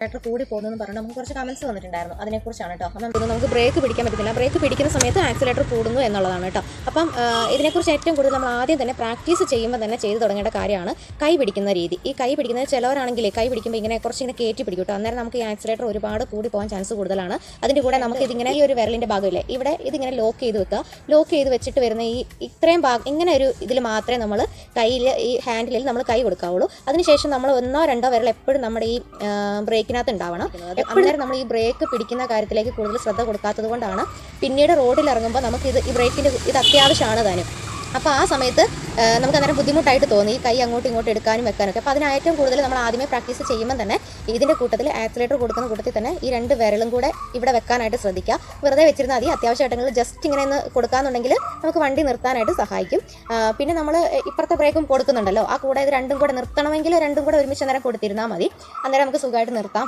Accelerator കൂടി പോകുന്നു പറഞ്ഞ് നമുക്ക് കുറച്ച് കമൻസ് വന്നിട്ടുണ്ടായിരുന്നു. അതിനെക്കുറിച്ചാണ് കേട്ടോ അപ്പം നമുക്ക് ബ്രേക്ക് പിടിക്കാൻ പറ്റത്തില്ല. ബ്രേക്ക് പിടിക്കുന്ന സമയത്ത് ആക്സിലേറ്റർ കൂടുന്നു എന്നുള്ളതാണ് കേട്ടോ അപ്പം ഇതിനെക്കുറിച്ച് ഏറ്റവും കൂടുതൽ നമ്മൾ ആദ്യം തന്നെ പ്രാക്ടീസ് ചെയ്യുമ്പോൾ തന്നെ ചെയ്തു തുടങ്ങേണ്ട കാര്യമാണ് കൈ പിടിക്കുന്ന രീതി. ഈ കൈ പിടിക്കുന്നത് ചിലവരാണെങ്കിൽ കൈ പിടിക്കുമ്പോൾ ഇങ്ങനെ കുറച്ച് ഇങ്ങനെ കയറ്റി പിടിക്കും കേട്ടോ അന്നേരം നമുക്ക് ഈ ആക്സിലേറ്റർ ഒരുപാട് കൂടി പോകാൻ ചാൻസ് കൂടുതലാണ്. അതിന്റെ കൂടെ നമുക്ക് ഇതിങ്ങനെ ഈ ഒരു വിരലിന്റെ ഭാഗമില്ലേ? ഇവിടെ ഇതിങ്ങനെ ലോക്ക് ചെയ്ത് വെക്കുക. ലോക്ക് ചെയ്ത് വെച്ചിട്ട് വരുന്ന ഈ ഇത്രയും ഭാഗം ഇങ്ങനെ ഒരു ഇതിൽ മാത്രമേ നമ്മൾ കയ്യിൽ ഈ ഹാൻഡിലിൽ നമ്മൾ കൈ കൊടുക്കാവുള്ളൂ. അതിനുശേഷം നമ്മൾ ഒന്നോ രണ്ടോ വിരൽ എപ്പോഴും നമ്മുടെ ഈ ബ്രേക്കിനകത്ത് ഉണ്ടാവണം അന്നേരം നമ്മൾ ഈ ബ്രേക്ക് പിടിക്കുന്ന കാര്യത്തിലേക്ക് കൂടുതൽ ശ്രദ്ധ കൊടുക്കാത്തത് കൊണ്ടാണ്. പിന്നീട് റോഡിൽ ഇറങ്ങുമ്പോൾ നമുക്ക് ഇത് ഈ ബ്രേക്കിന്റെ ഇത് അത്യാവശ്യമാണ് താനും. അപ്പോൾ ആ സമയത്ത് നമുക്ക് അന്നേരം ബുദ്ധിമുട്ടായിട്ട് തോന്നി. കൈ അങ്ങോട്ടും ഇങ്ങോട്ടും എടുക്കാനും വെക്കാനൊക്കെ. അപ്പോൾ അതിന് ഏറ്റവും കൂടുതൽ നമ്മൾ ആദ്യമേ പ്രാക്ടീസ് ചെയ്യുമ്പോൾ തന്നെ ഇതിന്റെ കൂട്ടത്തിൽ ആക്സിലേറ്റർ കൊടുക്കുന്ന കൂട്ടത്തിൽ തന്നെ ഈ രണ്ട് വിരലും കൂടെ ഇവിടെ വെക്കാനായിട്ട് ശ്രദ്ധിക്കുക. വെറുതെ വെച്ചിരുന്നാൽ മതി. അത്യാവശ്യ ജസ്റ്റ് ഇങ്ങനെ ഒന്ന് കൊടുക്കാന്നുണ്ടെങ്കിൽ നമുക്ക് വണ്ടി നിർത്താനായിട്ട് സഹായിക്കും. പിന്നെ നമ്മൾ ഇപ്പുറത്തെ ബ്രേക്കും കൊടുക്കുന്നുണ്ടല്ലോ. ആ കൂടെ ഇത് രണ്ടും കൂടെ നിർത്തണമെങ്കിൽ രണ്ടും കൂടെ ഒരുമിച്ച് അന്നേരം കൊടുത്തിരുന്നാൽ മതി. അന്നേരം നമുക്ക് സുഖമായിട്ട് നിർത്താം.